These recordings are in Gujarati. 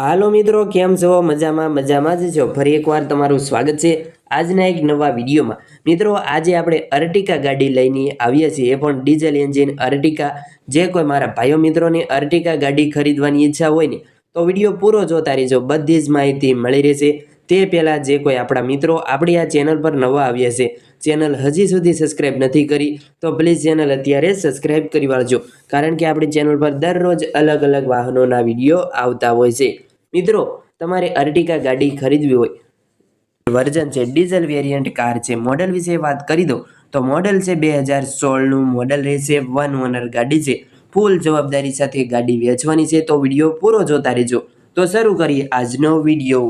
હાલો મિત્રો, કેમ છો? મજામાં મજામાં જ છો? ફરી એકવાર તમારું સ્વાગત છે આજના એક નવા વિડીયોમાં. મિત્રો, આજે આપણે અર્ટિકા ગાડી લઈને આવીએ છીએ. એ પણ ડીઝલ એન્જિન અર્ટિકા. જે કોઈ મારા ભાઈઓ મિત્રોને અર્ટિકા ગાડી ખરીદવાની ઈચ્છા હોય ને, તો વીડિયો પૂરો જોતા રહેજો. બધી જ માહિતી મળી રહેશે. તે પહેલાં જે કોઈ આપણા મિત્રો આપણી આ ચેનલ પર નવા આવ્યા છે, ચેનલ હજી સુધી સબસ્ક્રાઇબ નથી કરી, તો પ્લીઝ ચેનલ અત્યારે સબસ્ક્રાઇબ કરી વાળજો. કારણ કે આપણી ચેનલ પર દરરોજ અલગ અલગ વાહનોના વીડિયો આવતા હોય છે. મિત્રો, તમારે અર્ટિકા ગાડી ખરીદવી હોય, વર્ઝન છે, ડીઝલ વેરિયન્ટ કાર છે મોડલ વિશે વાત કરી દો, તો મોડલ છે બે હજાર સોળનું મોડલ રહેશે વન ઓનર ગાડી છે. ફૂલ જવાબદારી સાથે ગાડી વેચવાની છે, તો વીડિયો પૂરો જોતા રહેજો. તો શરૂ કરીએ આજનો વીડિયો.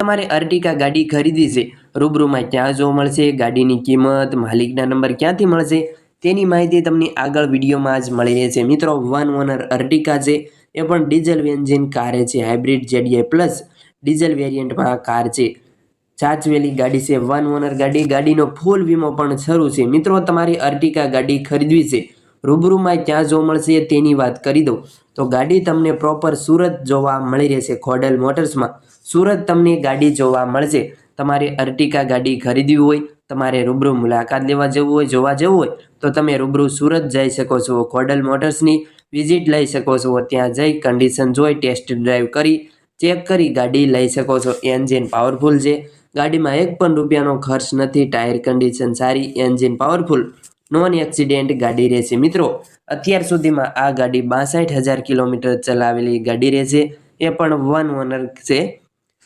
તમારે અર્ટિકા ગાડી ખરીદવી છે રૂબરૂમાં ક્યાં જોવા મળશે, ગાડીની કિંમત, માલિકના નંબર ક્યાંથી મળશે, તેની માહિતી તમને આગળ વિડીયોમાં જ મળી રહેશે. મિત્રો વન ઓનર અર્ટિકા છે, એ પણ ડીઝલ એન્જિન કાર છે હાઇબ્રિડ જેડીઆઈ પ્લસ ડીઝલ વેરિયન્ટમાં કાર છે. ચાચવેલી ગાડી છે વન ઓનર ગાડી, ગાડીનો ફૂલ વીમો પણ શરૂ છે. મિત્રો, તમારી અર્ટિકા ગાડી ખરીદવી છે, રૂબરૂમાં ક્યાં જોવા મળશે તેની વાત કરી દઉં. તો ગાડી તમને પ્રોપર સુરત જોવા મળી રહેશે, ખોડલ મોટર્સમાં. સુરત તમને ગાડી જોવા મળશે. તમારે અર્ટિકા ગાડી ખરીદવી હોય, તમારે રૂબરૂ મુલાકાત લેવા જવું હોય, જોવા જવું હોય, તો તમે રૂબરૂ સુરત જઈ શકો છો, ખોડલ મોટર્સની વિઝિટ લઈ શકો છો, ત્યાં જઈ કન્ડિશન જોઈ ટેસ્ટ ડ્રાઈવ કરી ચેક કરી, ગાડી લઈ શકો છો એન્જિન પાવરફુલ છે. ગાડીમાં એક પણ રૂપિયાનો ખર્ચ નથી ટાયર કન્ડિશન સારી એન્જિન પાવરફુલ નોન એક્સિડેન્ટ ગાડી રહેશે. મિત્રો, અત્યાર સુધીમાં આ ગાડી બાસઠ હજાર કિલોમીટર ચલાવેલી ગાડી રહેશે, એ પણ વન ઓનર છે.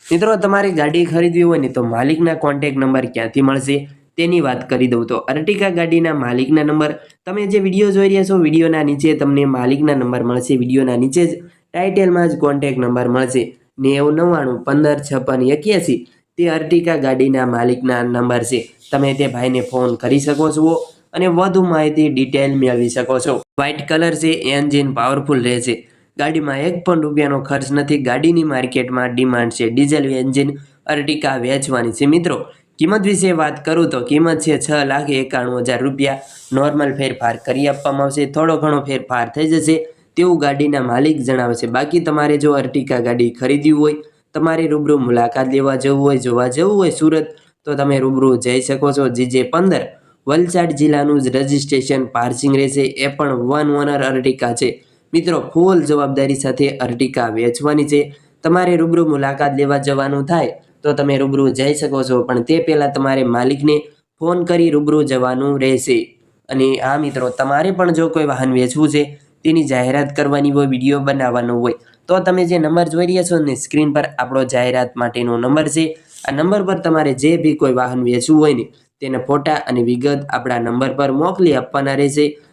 મિત્રો, તમારે ગાડી ખરીદવી હોય ને તો માલિકના કોન્ટેક નંબર ક્યાંથી મળશે તેની વાત કરી દઉં. તો અર્ટિકા ગાડીના માલિકના નંબર તમે જે વીડિયો જોઈ રહ્યા છો, વિડીયોના નીચે તમને માલિકના નંબર મળશે. વિડીયોના નીચે જ ટાઇટેલમાં જ કોન્ટેક નંબર મળશે. નેવું, નવ્વાણું, પંદર, છપ્પન, એક્યાસી, તે અર્ટિકા ગાડીના માલિકના નંબર છે. તમે તે ભાઈને ફોન કરી શકો છો અને વધુ માહિતી ડિટેલ મેળવી શકો છો. વ્હાઇટ કલર છે એન્જિન પાવરફુલ રહેશે. ગાડીમાં એક પણ રૂપિયાનો ખર્ચ નથી. ગાડીની માર્કેટમાં ડિમાન્ડ છે. ડીઝલ એન્જિન અર્ટિકા વેચવાની છે. મિત્રો, કિંમત વિશે વાત કરું તો કિંમત છે છ લાખ એકાણું હજાર રૂપિયા. નોર્મલ ફેરફાર કરી આપવામાં આવશે. થોડો ઘણો ફેરફાર થઈ જશે. તેવું ગાડીના માલિક જણાવે છે. બાકી તમારે જો અર્ટિકા ગાડી ખરીદવી હોય, તમારે રૂબરૂ મુલાકાત લેવા જવું હોય, જોવા જવું હોય સુરત, તો તમે રૂબરૂ જઈ શકો છો. જીજે પંદર, વલસાડ જિલ્લાનું જ રજિસ્ટ્રેશન પાર્સિંગ રહેશે. એ પણ વન ઓનર અર્ટિકા છે. મિત્રો, ફૂલ જવાબદારી સાથે અર્ટિકા વેચવાની છે. તમારે રૂબરૂ મુલાકાત લેવા જવાનું થાય તો તમે રૂબરૂ જઈ શકો છો, પણ તે પહેલાં તમારે માલિકને ફોન કરી રૂબરૂ જવાનું રહેશે. અને આ મિત્રો, તમારે પણ જો કોઈ વાહન વેચવું છે, તેની જાહેરાત કરવાની હોય, વીડિયો બનાવવાનો હોય, તો તમે જે નંબર જોઈ રહ્યા છો ને, સ્ક્રીન પર આપણો જાહેરાત માટેનો નંબર છે. આ નંબર પર તમારે જે બી કોઈ વાહન વેચવું હોય ને, તેના ફોટા અને વિગત આપણા નંબર પર મોકલી આપવાના રહેશે.